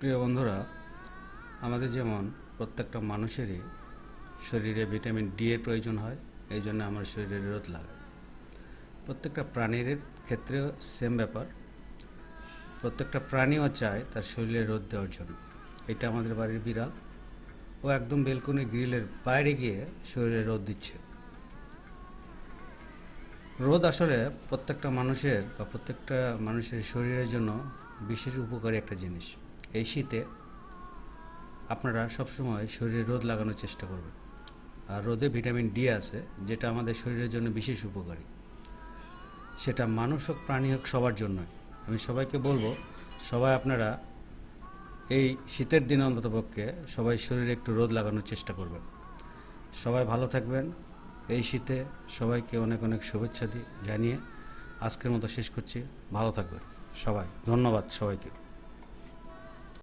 প্রিয় বন্ধুরা, আমাদের যেমন প্রত্যেকটা মানুষেরই শরীরে ভিটামিন ডি এর প্রয়োজন হয়, এই জন্য আমার শরীরে রোদ লাগে। প্রত্যেকটা প্রাণীর ক্ষেত্রেও সেম ব্যাপার। প্রত্যেকটা প্রাণীও চায় তার শরীরে রোদ দেওয়ার জন্য। এটা আমাদের বাড়ির বিড়াল। ও একদম বেলকনি গ্রিলের বাইরে গিয়ে শরীরে রোদ দিচ্ছে। রোদ আসলে প্রত্যেকটা মানুষের বা প্রত্যেকটা মানুষের শরীরের জন্য বিশেষ উপকারী একটা জিনিস। এই শীতে আপনারা সবসময় শরীরে রোদ লাগানোর চেষ্টা করবেন। আর রোদে ভিটামিন ডি আছে, যেটা আমাদের শরীরের জন্য বিশেষ উপকারী। সেটা মানুষ হোক, প্রাণী হোক, সবার জন্যই। আমি সবাইকে বলব, সবাই আপনারা এই শীতের দিনে অন্ততপক্ষে সবাই শরীরে একটু রোদ লাগানোর চেষ্টা করবেন। সবাই ভালো থাকবেন। এই শীতে সবাইকে অনেক অনেক শুভেচ্ছা দিই জানিয়ে আজকের মতো শেষ করছি। ভালো থাকবেন সবাই। ধন্যবাদ সবাইকে।